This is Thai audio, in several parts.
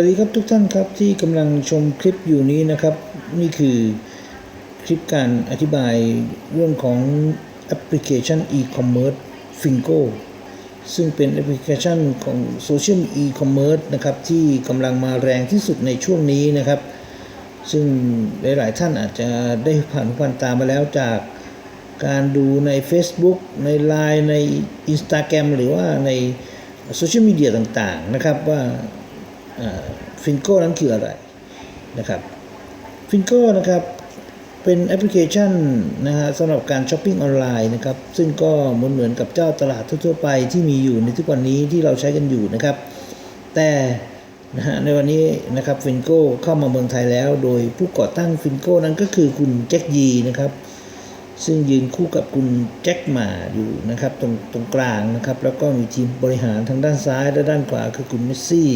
วัสดีครับทุกท่านครับที่กำลังชมคลิปอยู่นี้นะครับ นี่คือคลิปการอธิบายเรื่องของแอปพลิเคชัน e-commerce Fingo ซึ่งเป็นแอปพลิเคชันของโซเชียล e-commerce นะครับที่กำลังมาแรงที่สุดในช่วงนี้นะครับ ซึ่งหลาย ๆ ท่านอาจจะได้ผ่านผ่านตามมาแล้วจากการดูใน Facebook ใน Line ใน Instagram หรือว่าในโซเชียลมีเดียต่าง ๆ นะครับว่า ฟินโก้นั้นคืออะไรนะครับฟินโก้นะครับเป็นแอปพลิเคชันนะฮะสำหรับการช้อปปิ้งออนไลน์นะครับซึ่งก็เหมือนเหมือนกับเจ้าตลาดทั่วๆไปที่มีอยู่ในทุกวันนี้ที่เราใช้กันอยู่นะครับ แต่นะฮะในวันนี้นะครับฟินโก้เข้ามาเมืองไทยแล้ว โดยผู้ก่อตั้งฟินโก้นั้นก็คือคุณแจ็คยีนะครับซึ่งยืนคู่กับคุณแจ็คหมาอยู่นะครับตรงตรงกลางนะครับแล้วก็มีทีมบริหารทางด้านซ้ายและด้านขวาคือคุณเมสซี่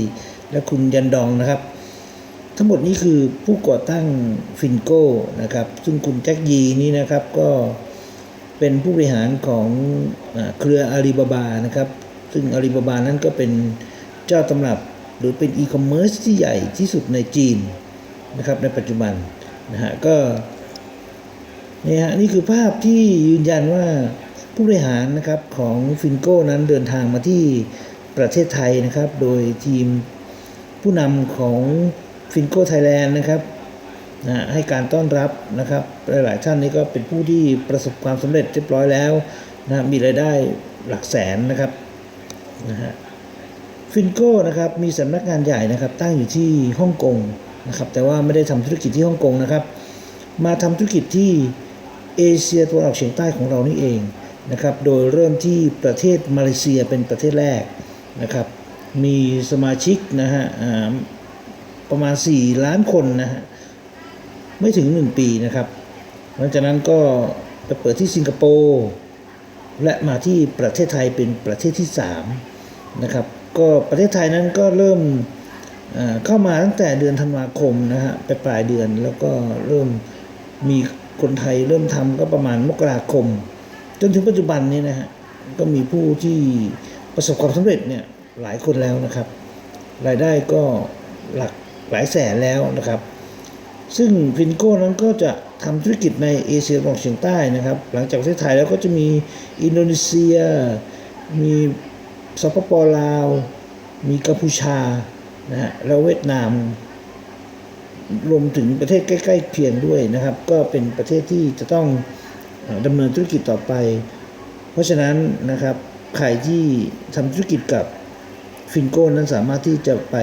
และคุณยันดองนะครับ ทั้งหมดนี้คือผู้ก่อตั้งฟินโก้นะครับ ซึ่งคุณแจ็คยีนี่นะครับก็เป็นผู้บริหารของอเครืออาลีบาบานะครับ ซึ่งอาลีบาบานั้นก็เป็นเจ้าตำรับหรือเป็นอีคอมเมิร์ซที่ใหญ่ที่สุดในจีนนะครับในปัจจุบันนะฮะก็นี่ฮะนี่คือภาพที่ยืนยันว่าผู้บริหารนะครับของฟินโก้นั้นเดินทางมาที่ประเทศไทยนะครับ โดยทีม ผู้นำของฟินโก้ไทยแลนด์นะครับนะให้การต้อนรับนะครับ หลาย ๆ ท่านนี้ก็เป็นผู้ที่ประสบความสำเร็จเรียบร้อยแล้วนะมีรายได้หลักแสนนะครับนะฮะฟินโก้นะครับมีสำนักงานใหญ่นะครับตั้งอยู่ที่ฮ่องกงนะครับแต่ว่าไม่ได้ทำธุรกิจที่ฮ่องกงนะครับ มาทำธุรกิจที่เอเชียตะวันออกเฉียงใต้ของเรานี่เองนะครับโดยเริ่มที่ประเทศมาเลเซียเป็นประเทศแรกนะครับ มีสมาชิกนะฮะประมาณ 4 ล้านคนนะฮะไม่ถึง 1 ปีนะครับ หลังจากนั้นก็ไปเปิดที่สิงคโปร์และมาที่ประเทศไทยเป็นประเทศที่3นะครับก็ประเทศไทยนั้นก็เริ่มเอ่อเข้ามาตั้งแต่เดือนธันวาคมนะฮะไปปลายเดือนแล้วก็เริ่มมีคนไทยเริ่มทำก็ประมาณมกราคม จนถึงปัจจุบันนี้นะฮะก็มีผู้ที่ประสบความสำเร็จเนี่ย หลายคนแล้วนะครับ รายได้ก็หลักหลายแสนแล้วนะครับ ซึ่งฟินโก้นั้นก็จะทำธุรกิจในเอเชียตะวันออกเฉียงใต้นะครับ หลังจากประเทศไทยแล้วก็จะมีอินโดนีเซีย มีสปปลาว มีกัมพูชานะฮะแล้วเวียดนามรวมถึงประเทศใกล้ ๆเคียงด้วยนะครับ ก็เป็นประเทศที่จะต้องดำเนินธุรกิจต่อไป เพราะฉะนั้นนะครับใครที่ทำธุรกิจกับ ฟินโก้นั้นสามารถที่จะไป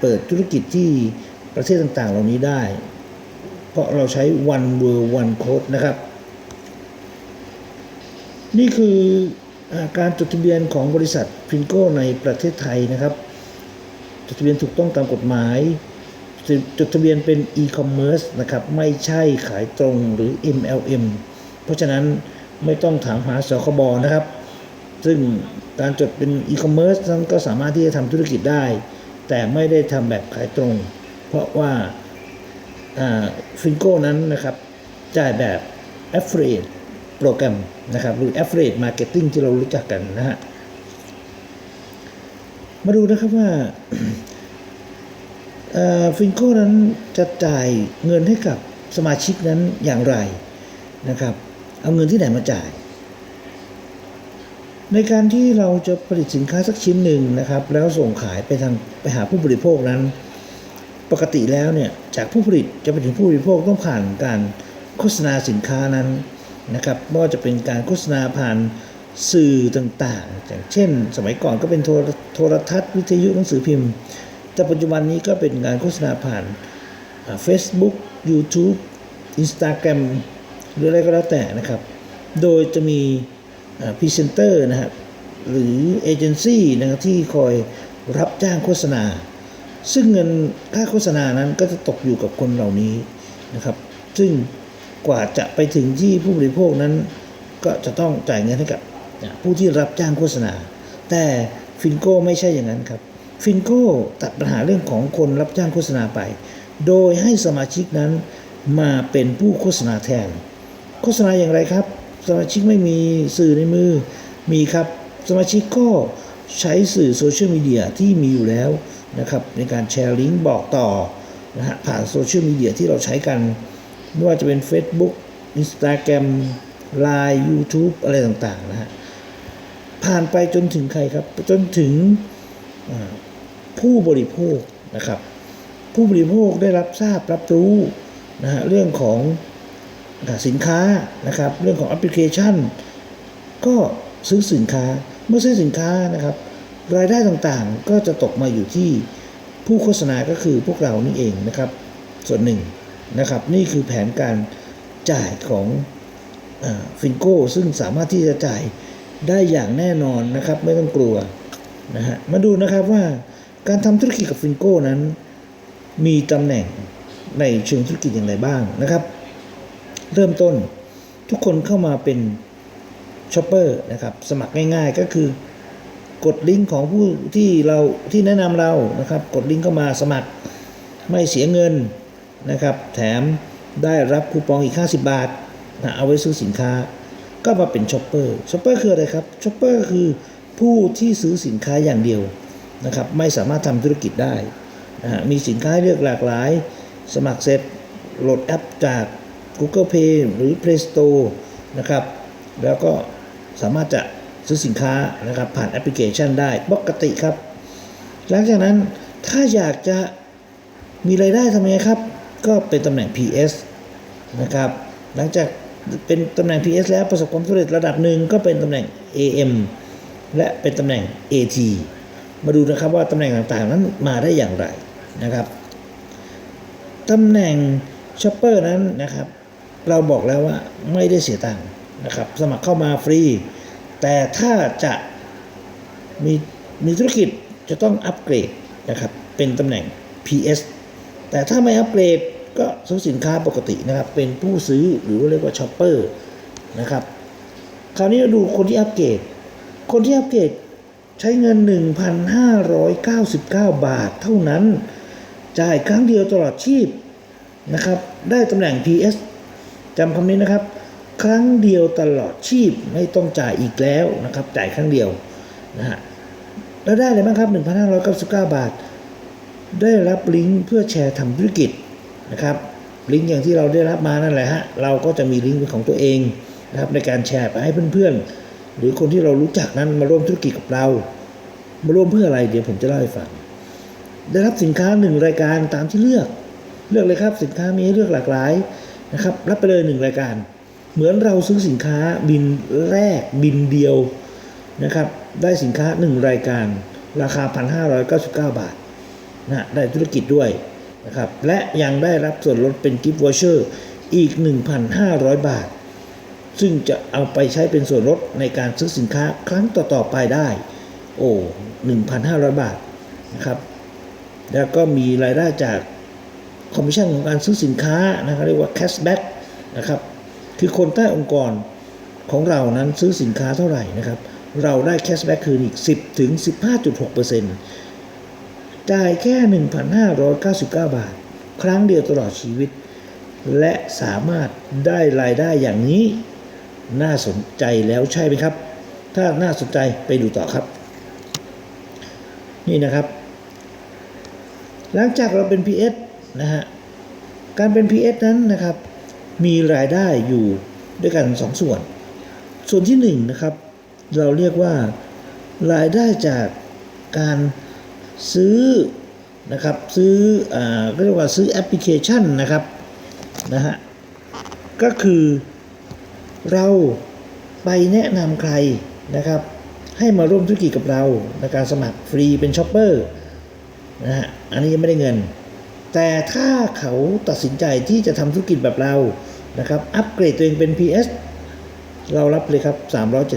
เปิดธุรกิจที่ประเทศต่างๆ เหล่านี้ได้ เพราะเราใช้ one world one code นะครับ นี่คืออการจดทะเบียนของบริษัทฟินโก้ในประเทศไทยนะครับ จดทะเบียนถูกต้องตามกฎหมาย จดทะเบียนเป็น e-commerce นะครับ ไม่ใช่ขายตรงหรือ MLM เพราะฉะนั้นไม่ต้องถามหาสคบนะครับ ซึ่งการจดเป็น e-commerce นั้นก็สามารถที่จะทำธุรกิจได้ แต่ไม่ได้ทำแบบขายตรง เพราะว่าฟินโก้นั้นนะครับจ่ายแบบ affiliate โปรแกรมนะครับหรือ affiliate marketing ที่เรารู้จักกันนะฮะมาดูนะครับว่าฟินโก้นั้นจะจ่ายเงินให้กับสมาชิกนั้นอย่างไรนะครับ เอาเงินที่ไหนมาจ่าย ในการที่เราจะผลิตสินค้าสักชิ้นหนึ่งนะครับ แล้วส่งขายไปทางไปหาผู้บริโภคนั้น ปกติแล้วเนี่ยจากผู้ผลิตจะไปถึงผู้บริโภคต้องผ่านการโฆษณาสินค้านั้นนะครับไม่ว่าจะเป็นการโฆษณาผ่านสื่อต่างๆ อย่างเช่น สมัยก่อนก็เป็นโทรโทรทัศน์วิทยุหนังสือพิมพ์ แต่ปัจจุบันนี้ก็เป็นการโฆษณาผ่านเฟซบุ๊ก YouTube Instagram หรืออะไรก็แล้วแต่นะครับ โดยจะมี พรีเซนเตอร์นะครับหรือเอเจนซี่นะครับที่คอยรับจ้างโฆษณา ซึ่งเงินค่าโฆษณานั้นก็จะตกอยู่กับคนเหล่านี้นะครับ ซึ่งกว่าจะไปถึงที่ผู้บริโภคนั้น ก็จะต้องจ่ายเงินให้กับผู้ที่รับจ้างโฆษณา แต่ฟินโก้ไม่ใช่อย่างนั้นครับฟินโก้ตัดปัญหาเรื่องของคนรับจ้างโฆษณาไป โดยให้สมาชิกนั้นมาเป็นผู้โฆษณาแทน โฆษณาอย่างไรครับ สมาชิกไม่มีสื่อในมือมีครับ สมาชิกก็ใช้สื่อโซเชียลมีเดียที่มีอยู่แล้วนะครับในการแชร์ลิงก์บอกต่อนะฮะผ่านโซเชียลมีเดียที่เราใช้กัน ไม่ว่าจะเป็น Facebook Instagram Line YouTube อะไรต่างๆนะฮะผ่านไปจนถึงใครครับ จนถึงผู้บริโภคนะครับ ผู้บริโภคได้รับทราบรับรู้นะฮะเรื่องของ สินค้านะครับเรื่องของแอปพลิเคชัน ก็ซื้อสินค้าเมื่อซื้อสินค้านะครับ รายได้ต่างๆก็จะตกมาอยู่ที่ผู้โฆษณาก็คือพวกเรานี่เองนะครับ ส่วนหนึ่งนะครับ นี่คือแผนการจ่ายของฟินโก้ซึ่งสามารถที่จะจ่ายได้อย่างแน่นอนนะครับ ไม่ต้องกลัวนะฮะมาดูนะครับว่าการทำธุรกิจกับฟินโก้นั้น มีตำแหน่งในเชิงธุรกิจอย่างไรบ้างนะครับ เริ่มต้นทุกคนเข้ามาเป็นช็อปเปอร์นะครับสมัครง่ายๆก็คือกดลิงก์ของผู้ที่เราที่แนะนำเรานะครับกดลิงก์เข้ามาสมัครไม่เสียเงินนะครับ แถมได้รับคูปองอีก 50 บาทนะเอาไว้ซื้อสินค้า ก็มาเป็นช็อปเปอร์ช็อปเปอร์คืออะไรครับช็อปเปอร์คือผู้ที่ซื้อสินค้าอย่างเดียวนะครับไม่สามารถทำธุรกิจได้นะฮะมีสินค้าเลือกหลากหลาย สมัครเสร็จโหลดแอปจาก Google Play หรือ Play Store นะครับ แล้วก็สามารถจะซื้อสินค้านะครับผ่านแอปพลิเคชันได้ปกติครับ หลังจากนั้นถ้าอยากจะมีรายได้ทำไงครับ ก็เป็นตำแหน่ง PS นะครับ หลังจากเป็นตำแหน่ง PS แล้วประสบความสำเร็จระดับหนึ่งก็เป็นตำแหน่ง AM และเป็นตำแหน่ง AT มาดูนะครับว่าตำแหน่งต่างๆนั้นมาได้อย่างไรนะครับตำแหน่งช็อปเปอร์นั้นนะครับ เราบอกแล้วว่าไม่ได้เสียตังค์นะครับ สมัครเข้ามาฟรี แต่ถ้าจะมีมีธุรกิจจะต้องอัปเกรดนะครับเป็นตำแหน่ง PS แต่ถ้าไม่อัปเกรดก็ซื้อสินค้าปกตินะครับ เป็นผู้ซื้อหรือว่าเรียกว่าช็อปเปอร์นะครับ คราวนี้เราดูคนที่อัปเกรด คนที่อัปเกรดใช้เงิน 1,599 บาทเท่านั้น จ่ายครั้งเดียวตลอดชีพนะครับ ได้ตำแหน่ง PS จำคำนี้นะครับ ครั้งเดียวตลอดชีพไม่ต้องจ่ายอีกแล้วนะครับ จ่ายครั้งเดียวนะฮะแล้วได้เลยบ้างครับ 1,599 บาท ได้รับลิงก์เพื่อแชร์ทำธุรกิจนะครับ ลิงก์อย่างที่เราได้รับมานั่นแหละฮะ เราก็จะมีลิงก์เป็นของตัวเองนะครับในการแชร์ไปให้เพื่อนๆ หรือคนที่เรารู้จักนั้นมาร่วมธุรกิจกับเรา มาร่วมเพื่ออะไรเดี๋ยวผมจะเล่าให้ฟัง ได้รับสินค้าหนึ่งรายการตามที่เลือก เลือกเลยครับสินค้ามีให้เลือกหลากหลาย นะครับรับไปเลยหนึ่งรายการ เหมือนเราซื้อสินค้าบินแรกบินเดียวนะครับได้สินค้าหนึ่งรายการ ราคา 1,599 บาทนะได้ธุรกิจด้วยนะครับและยังได้รับส่วนลดเป็นกิฟต์วอเชอร์อีก 1,500 บาท ซึ่งจะเอาไปใช้เป็นส่วนลดในการซื้อสินค้าครั้งต่อๆไปได้ โอ้ 1,500 บาทนะครับแล้วก็มีรายได้จาก คอมมิชชั่นของการซื้อสินค้านะครับเรียกว่าแคชแบ็กนะครับคือคนใต้องค์กรของเรานั้นซื้อสินค้าเท่าไหร่นะครับ เราได้แคชแบ็กคืนอีก 10ถึง15.6%จ่ายแค่ 1,599 บาท ครั้งเดียวตลอดชีวิต และสามารถได้รายได้อย่างนี้น่าสนใจแล้วใช่ไหมครับ ถ้าน่าสนใจไปดูต่อครับ นี่นะครับ หลังจากเราเป็น PS นะฮะ การเป็น PS นั้นนะครับ มีรายได้อยู่ด้วยกันสองส่วน ส่วนที่หนึ่งนะครับ เราเรียกว่ารายได้จากการซื้อนะครับ ซื้ออ่าเรียกว่าซื้อแอปพลิเคชันนะครับนะฮะ ก็คือเราไปแนะนำใครนะครับ ให้มาร่วมธุรกิจกับเราในการสมัครฟรีเป็นช็อปเปอร์นะฮะ อันนี้ยังไม่ได้เงิน แต่ถ้าเขาตัดสินใจที่จะทำธุรกิจแบบเรานะครับ อัปเกรดตัวเองเป็น PS เรารับเลยครับ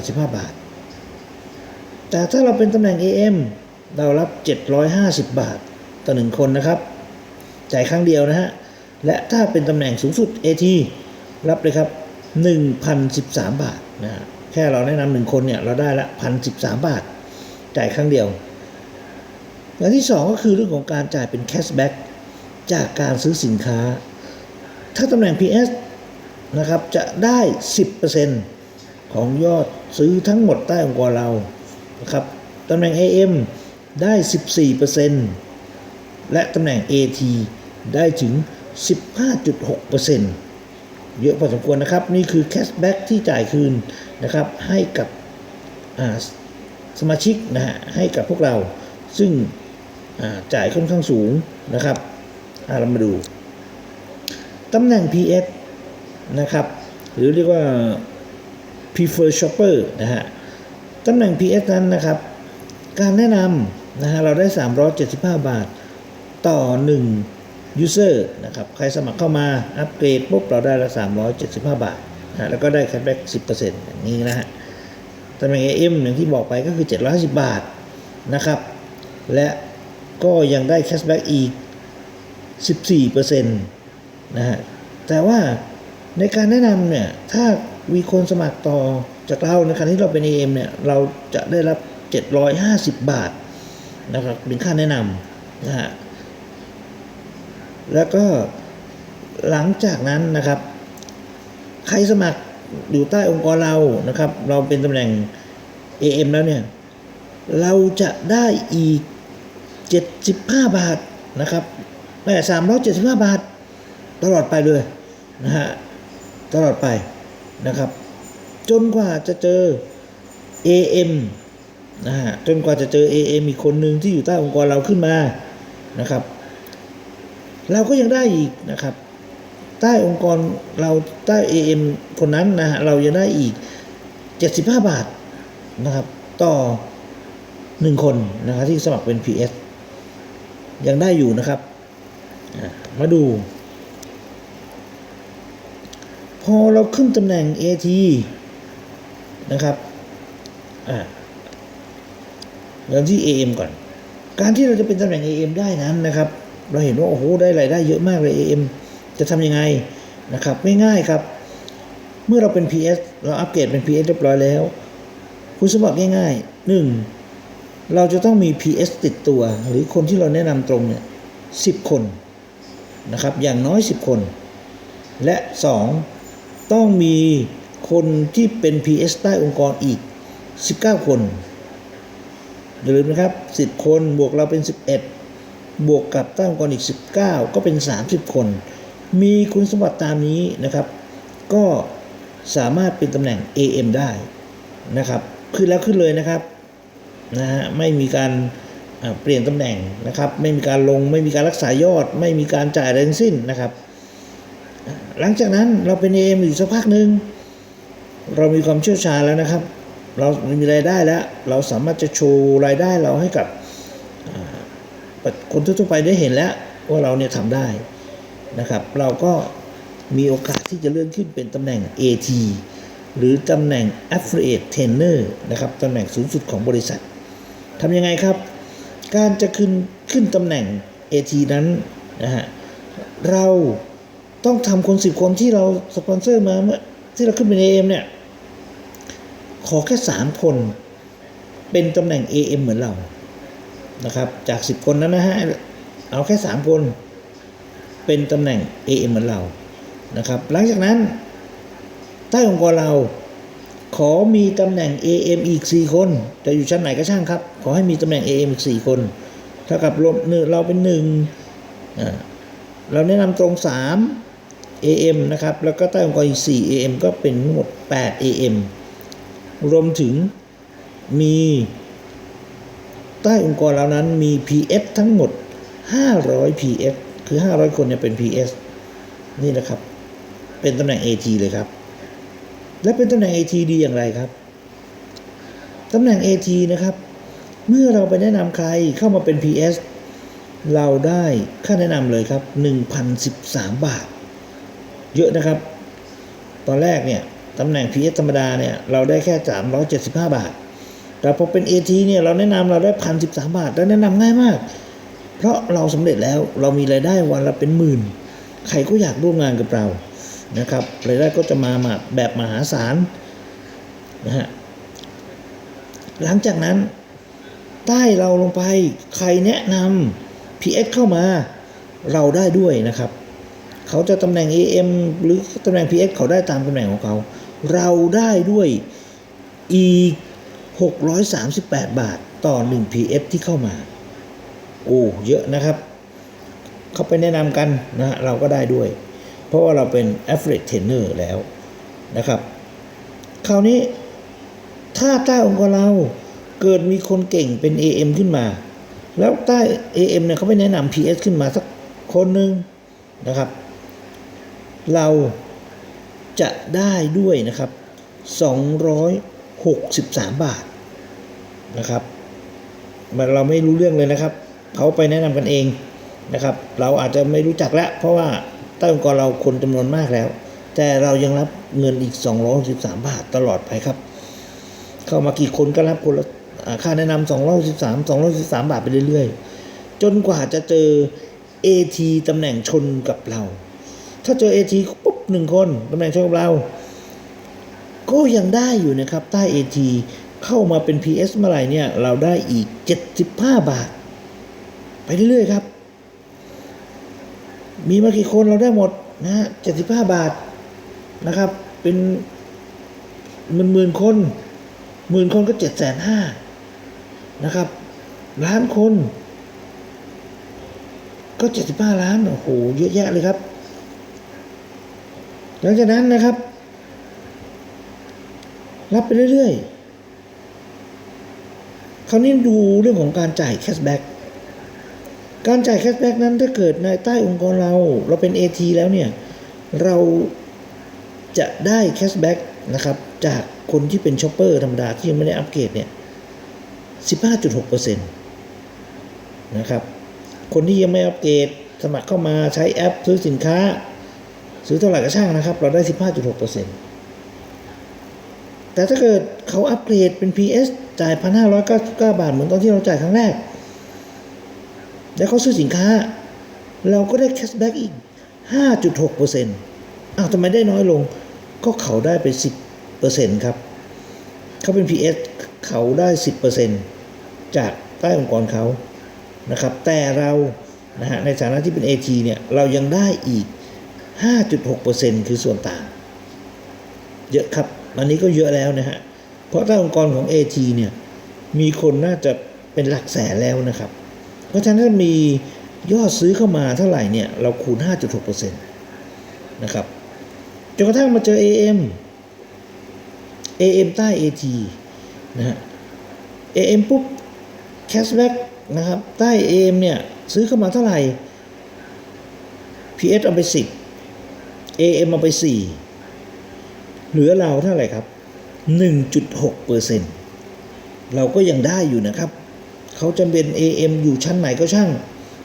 375 บาท แต่ถ้าเราเป็นตำแหน่ง AM เรารับ 750 บาท ต่อหนึ่งคนนะครับ จ่ายครั้งเดียวนะฮะ และถ้าเป็นตำแหน่งสูงสุด AT รับเลยครับ 1,013 บาทนะฮะแค่เราแนะนำหนึ่งคนเนี่ย เราได้ละ1,013 บาท จ่ายครั้งเดียวอย่างที่สองก็คือเรื่องของการจ่ายเป็นแคชแบ็ก จากการซื้อสินค้า ถ้าตำแหน่ง PS นะครับจะได้ 10%ของยอดซื้อทั้งหมดใต้องค์กรเรานะครับตำแหน่ง AM ได้ 14%และตำแหน่ง AT ได้ถึง 15.6%เยอะพอสมควรนะครับ นี่คือแคชแบ็กที่จ่ายคืนนะครับ ให้กับสมาชิกนะฮะให้กับพวกเราซึ่งจ่ายค่อนข้างสูงนะครับ เรามาดูตำแหน่ง PS นะครับ หรือเรียกว่า prefer shopper นะฮะตำแหน่ง PS นั้นนะครับ การแนะนำนะฮะเราได้ 375 บาทต่อ 1 user นะครับ ใครสมัครเข้ามาอัปเกรดปุ๊บเราได้ละ 375 บาทนะแล้วก็ได้แคชแบ็ก10%อย่างนี้นะฮะตำแหน่ง AM อย่างที่บอกไปก็คือ 750 บาทนะครับ และก็ยังได้แคชแบ็กอีก 14%นะฮะแต่ว่าในการแนะนำเนี่ยถ้ามีคนสมัครต่อจากเราในการที่เราเป็น AM เนี่ยเราจะได้รับ 750 บาทนะครับเป็นค่าแนะนำนะฮะแล้วก็หลังจากนั้นนะครับ ใครสมัครอยู่ใต้องค์กรเรานะครับ เราเป็นตำแหน่ง AM แล้วเนี่ย เราจะได้อีก 75 บาทนะครับ ไม่375บห้าบาท ตลอดไปเลยนะฮะตลอดไปนะครับ จนกว่าจะเจอ AM นะฮะจนกว่าจะเจอ AM อีกคนหนึ่งที่อยู่ใต้องค์กรเราขึ้นมานะครับ เราก็ยังได้อีกนะครับ ใต้องค์กรเราใต้ AM คนนั้นนะฮะเรายังได้อีก 75 บาทนะครับ ต่อหนึ่งคนนะครับที่สมัครเป็น PS ยังได้อยู่นะครับ มาดู พอเราขึ้นตำแหน่ง AT นะครับเริ่มที่ AM ก่อน การที่เราจะเป็นตำแหน่ง AM ได้นั้นนะครับ เราเห็นว่าโอ้โหได้รายได้เยอะมากเลย AM จะทำยังไงนะครับง่ายครับ เมื่อเราเป็น PS เราอัปเกรดเป็น PS เรียบร้อยแล้ว คุณสมบัติง่ายๆหนึ่งเราจะต้องมี PS ติดตัว หรือคนที่เราแนะนำตรงเนี่ยสิบคน นะครับอย่างน้อย 10 คน และ 2 ต้องมีคนที่เป็น PS ใต้องค์กรอีก 19 คนอย่าลืมนะครับ 10 คนบวกเราเป็น 11 บวกกับใต้องค์กรอีก 19 ก็เป็น 30 คน มีคุณสมบัติตามนี้นะครับ ก็สามารถเป็นตำแหน่ง AM ได้นะครับ ขึ้นแล้วขึ้นเลยนะครับนะฮะไม่มีการ เปลี่ยนตำแหน่งนะครับ ไม่มีการลงไม่มีการรักษายอด ไม่มีการจ่ายอะไรทั้งสิ้นนะครับ หลังจากนั้นเราเป็น AM อยู่สักพักหนึ่งเรามีความเชี่ยวชาญแล้วนะครับ เรามีรายได้แล้ว เราสามารถจะโชว์รายได้เราให้กับคนทั่วไปได้เห็นแล้วว่าเราเนี่ยทำได้นะครับ เราก็มีโอกาสที่จะเลื่อนขึ้นเป็นตำแหน่ง AT หรือตำแหน่ง Affiliate Trainer นะครับตำแหน่งสูงสุดของบริษัททำยังไงครับ การจะขึ้นขึ้นตำแหน่ง AT นั้นนะฮะเราต้องทำคนสิบคนที่เราสปอนเซอร์มาเมื่อที่เราขึ้นเป็น AM เนี่ย ขอแค่3คนเป็นตำแหน่ง AM เหมือนเรานะครับ จาก10คนนั้นนะฮะเอาแค่3คนเป็นตำแหน่ง AM เหมือนเรานะครับ หลังจากนั้น ใต้องค์กรเราขอมีตำแหน่ง AM อีก 4 คน จะอยู่ชั้นไหนก็ช่างครับ ขอให้มีตำแหน่ง AM อีก4คนเท่ากับรวมเราเป็นหนึ่งเราแนะนำตรง 3 AM นะครับ แล้วก็ใต้องค์กรอีก 4 AM ก็เป็นทั้งหมด 8 AM รวมถึงมีใต้องค์กรเรานั้นมี PS ทั้งหมด 500 PS คือ 500 คนเนี่ยเป็น PS นี่นะครับ เป็นตำแหน่ง AT เลยครับ และเป็นตำแหน่ง AT ดีอย่างไรครับ ตำแหน่ง AT นะครับ เมื่อเราไปแนะนำใครเข้ามาเป็น PS เราได้ค่าแนะนำเลยครับ 1,013 บาท เยอะนะครับ ตอนแรกเนี่ยตำแหน่ง PS ธรรมดาเนี่ยเราได้แค่ 375 บาท แต่พอเป็น AT เนี่ยเราแนะนำเราได้ 1,013 บาท แล้วแนะนำง่ายมาก เพราะเราสำเร็จแล้วเรามีรายได้วันละเป็นหมื่น ใครก็อยากร่วมงานกับเรานะครับรายได้ก็จะมามาแบบมหาศาลนะฮะหลังจากนั้น ใต้เราลงไปใครแนะนำ PS เข้ามาเราได้ด้วยนะครับ เขาจะตำแหน่ง AM หรือตำแหน่ง PS เขาได้ตามตำแหน่งของเขา เราได้ด้วยอีก638 บาทต่อ 1 PS ที่เข้ามา โอ้เยอะนะครับ เขาไปแนะนำกันนะฮะเราก็ได้ด้วย เพราะว่าเราเป็น affiliate trainer แล้วนะครับ คราวนี้ถ้าใต้องค์กรเรา เกิดมีคนเก่งเป็น AM ขึ้นมา แล้วใต้ AM เนี่ยเขาไปแนะนำ PS ขึ้นมาสักคนหนึ่งนะครับ เราจะได้ด้วยนะครับ 263 บาทนะครับมันเราไม่รู้เรื่องเลยนะครับ เขาไปแนะนำกันเองนะครับ เราอาจจะไม่รู้จักแล้ว เพราะว่าใต้องค์กรเราคนจำนวนมากแล้ว แต่เรายังรับเงินอีก263บาทตลอดไปครับ เข้ามากี่คนก็รับคนละ ค่าแนะนำ213 213บาทไปเรื่อยๆ จนกว่าจะเจอ AT ตำแหน่งชนกับเรา ถ้าเจอ AT ปุ๊บหนึ่งคนตำแหน่งชนกับเรา ก็ยังได้อยู่นะครับใต้ AT เข้ามาเป็น PS เมื่อไหร่เนี่ย เราได้อีก 75 บาท ไปเรื่อยๆครับ มีมากี่คนเราได้หมดนะฮะ75บาทนะครับ เป็นหมื่นหมื่นๆคนหมื่นคนก็เจ็ดแสนห้า นะครับ ล้านคน ก็เจ็ดสิบห้าล้าน โอ้โห เยอะแยะเลยครับ หลังจากนั้นนะครับ รับไปเรื่อยๆ คราวนี้ดูเรื่องของการจ่ายแคชแบ็กการจ่ายแคชแบ็กนั้นถ้าเกิดในใต้องค์กรเรา เราเป็น AT แล้วเนี่ย เราจะได้แคชแบ็กนะครับ จากคนที่เป็นช็อปเปอร์ธรรมดาที่ยังไม่ได้อัปเกรดเนี่ย 15.6%นะครับ คนที่ยังไม่อัปเกรดสมัครเข้ามาใช้แอปซื้อสินค้า ซื้อเท่าไหร่ก็ช่างนะครับ เราได้ 15.6%แต่ถ้าเกิดเขาอัปเกรดเป็น PS จ่าย 1,599 บาท เหมือนตอนที่เราจ่ายครั้งแรก แล้วเขาซื้อสินค้า เราก็ได้แคชแบ็กอีก 5.6%อ้าวทำไมได้น้อยลง ก็เขาได้ไป 10%ครับเขาเป็น PS เขาได้ 10% จากใต้องค์กรเขานะครับ แต่เรานะฮะในฐานะที่เป็น AT เนี่ย เรายังได้อีก 5.6%คือส่วนต่าง เยอะครับ อันนี้ก็เยอะแล้วนะฮะ เพราะใต้องค์กรของ AT เนี่ย มีคนน่าจะเป็นหลักแสนแล้วนะครับ เพราะฉะนั้นมียอดซื้อเข้ามาเท่าไหร่เนี่ย เราคูณ 5.6%นะครับจนกระทั่งมาเจอ AM AM ใต้ AT นะฮะ AM ปุ๊บ cashback นะครับใต้ AM เนี่ย ซื้อเข้ามาเท่าไหร่ PS เอาไป 10 AM เอาไป 4 เหลือเราเท่าไหร่ครับ 1.6เปอร์เซ็นต์เราก็ยังได้อยู่นะครับ เขาจะเป็น AM อยู่ชั้นไหนก็ช่าง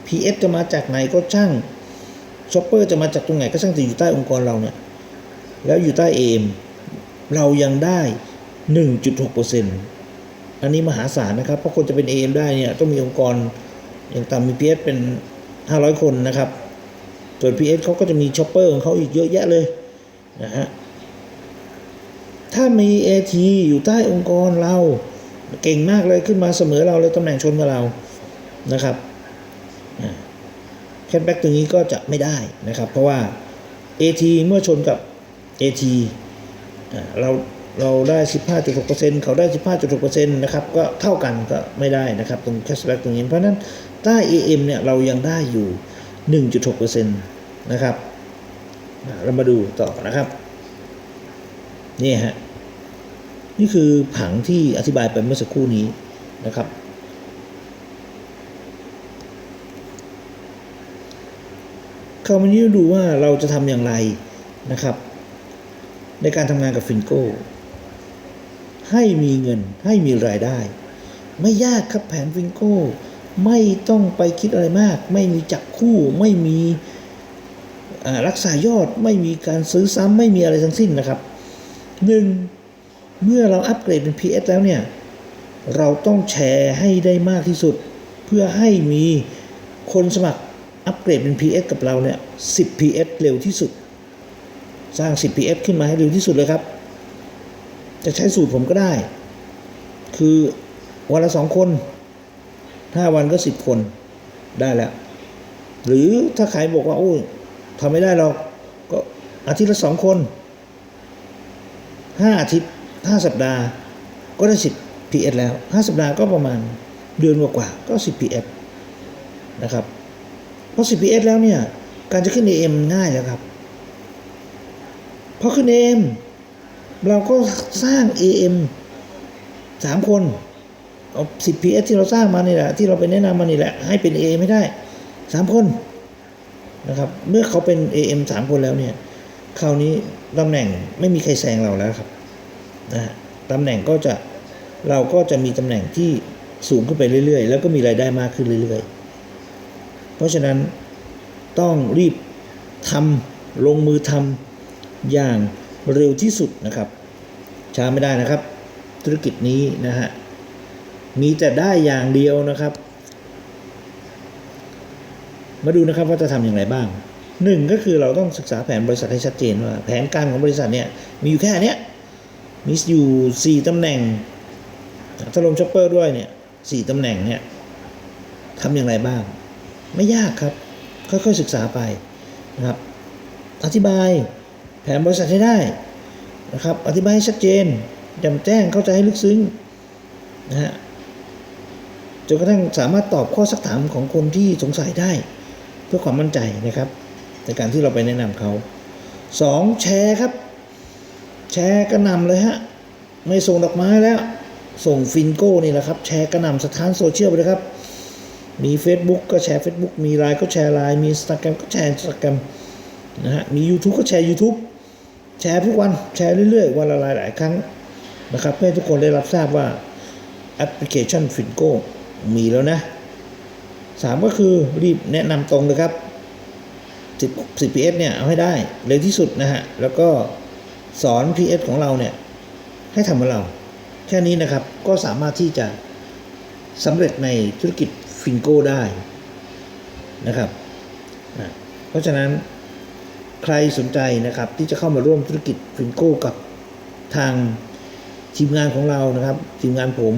PS จะมาจากไหนก็ช่างช็อปเปอร์จะมาจากตรงไหนก็ช่างแต่อยู่ใต้องค์กรเราเนี่ย แล้วอยู่ใต้ AM เรายังได้ 1.6%อัน อันนี้มหาศาลนะครับ เพราะคนจะเป็น AM ได้เนี่ยต้องมีองค์กรอย่างต่ำมี PS เป็น 500 คนนะครับ ส่วน PS เขาก็จะมีช็อปเปอร์ของเขาอีกเยอะแยะเลยนะฮะถ้ามี AT อยู่ใต้องค์กรเราเก่งมากเลยขึ้นมาเสมอเราเลยตำแหน่งชนกับเรานะครับแคทแบ็กตรงนี้ก็จะไม่ได้นะครับ เพราะว่า AT เมื่อชนกับ AT อ่าเรา เราได้ 15.6%เขาได้ 15.6%นะครับก็เท่ากันก็ไม่ได้นะครับตรงแคชแบ็กตรงนี้ เพราะนั้นใต้ AM เนี่ยเรายังได้อยู่ 1.6%นะครับเรามาดูต่อนะครับนี่ฮะนี่คือผังที่อธิบายไปเมื่อสักครู่นี้นะครับ คราวนี้ดูว่าเราจะทำอย่างไรนะครับ ในการทำงานกับฟินโก้ ให้มีเงินให้มีรายได้ ไม่ยากครับแผนฟินโก้ ไม่ต้องไปคิดอะไรมาก ไม่มีจับคู่ไม่มีรักษายอดไม่มีการซื้อซ้ำไม่มีอะไรทั้งสิ้นนะครับหนึ่งเมื่อเราอัปเกรดเป็น PS แล้วเนี่ย เราต้องแชร์ให้ได้มากที่สุด เพื่อให้มีคนสมัครอัปเกรดเป็น PS กับเราเนี่ย10 PS เร็วที่สุด สร้าง10 PS ขึ้นมาให้เร็วที่สุดเลยครับ จะใช้สูตรผมก็ได้ คือวันละสองคน5วันก็10คนได้แล้ว หรือถ้าใครบอกว่าโอ้ยทำไม่ได้หรอกก็อาทิตย์ละสองคน5อาทิตย์5สัปดาห์ก็ได้10 PS แล้ว5สัปดาห์ก็ประมาณเดือนกว่าๆก็ 10PS นะครับเพราะ 10PS แล้วเนี่ย การจะขึ้น AM ง่ายแล้วครับพอขึ้น AM เราก็สร้าง AM สามคนเอา 10PS ที่เราสร้างมานี่แหละที่เราไปแนะนำมานี่แหละ ให้เป็น AM ไม่ได้สามคนนะครับเมื่อเขาเป็น AM สามคนแล้วเนี่ยคราวนี้ตำแหน่งไม่มีใครแซงเราแล้วครับนะฮะตำแหน่งก็จะเราก็จะมีตำแหน่งที่สูงขึ้นไปเรื่อยๆ แล้วก็มีรายได้มากขึ้นเรื่อยๆ เพราะฉะนั้นต้องรีบทำลงมือทำอย่าง เร็วที่สุดนะครับ ช้าไม่ได้นะครับ ธุรกิจนี้นะฮะมีแต่ได้อย่างเดียวนะครับ มาดูนะครับว่าจะทำอย่างไรบ้างหนึ่งก็คือเราต้องศึกษาแผนบริษัทให้ชัดเจนว่า แผนการของบริษัทเนี่ยมีอยู่แค่เนี้ยมีอยู่สี่ตำแหน่งถ้าลงช็อปเปอร์ด้วยเนี่ยสี่ตำแหน่งเนี่ยทำอย่างไรบ้าง ไม่ยากครับ ค่อยๆศึกษาไปนะครับ อธิบาย นบริษัทให้ได้นะครับ อธิบายให้ชัดเจนจ่มแจ้งเข้าใจให้ลึกซึ้งนะฮะจนกระทั่งสามารถตอบข้อสักถามของคนที่สงสัยได้ เพื่อความมั่นใจนะครับในการที่เราไปแนะนำเขาสองแชร์ครับ แชร์กระนำเลยฮะ ไม่ส่งดอกไม้แล้ว ส่งฟินโก้นี่แหละครับ แชร์กระนำสถานโซเชียลไปเลยครับ มี Facebook ก็แชร์ Facebook มีไลน์ก็แชร์ไลน์มี Instagram ก็แชร์ Instagram นะฮะ มี YouTube ก็แชร์ YouTube แชร์ทุกวันแชร์เรื่อยๆ วันละหลายๆครั้งนะครับเพื่อให้ทุกคนได้รับทราบว่าแอปพลิเคชันฟินโก้มีแล้วนะสามก็คือรีบแนะนำตรงเลยครับ 10 10 PS เนี่ยเอาให้ได้เร็วที่สุดนะฮะ แล้วก็สอน PS ของเราเนี่ย ให้ทำเหมือนเรา แค่นี้นะครับก็สามารถที่จะสำเร็จในธุรกิจฟินโก้ได้นะครับนะเพราะฉะนั้น ใครสนใจนะครับที่จะเข้ามาร่วมธุรกิจฟินโก้กับทางทีมงานของเรานะครับ ทีมงานผม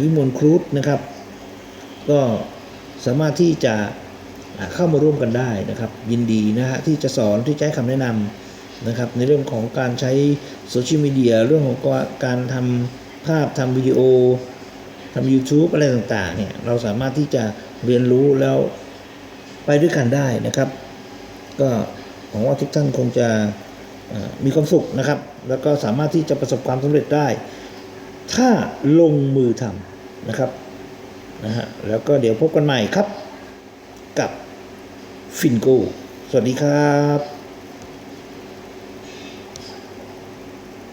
วิมลครูดนะครับ ก็สามารถที่จะเข้ามาร่วมกันได้นะครับ ยินดีนะฮะที่จะสอนที่จะให้คำแนะนำนะครับ ในเรื่องของการใช้โซเชียลมีเดียเรื่องของการทำภาพทำวิดีโอทำ YouTube อะไรต่างๆเนี่ยเราสามารถที่จะเรียนรู้แล้วไปด้วยกันได้นะครับ ก็ หวังว่าทุกท่านคงจะมีความสุขนะครับ แล้วก็สามารถที่จะประสบความสำเร็จได้ ถ้าลงมือทำนะครับนะฮะแล้วก็เดี๋ยวพบกันใหม่ครับกับฟินโกสวัสดีครับ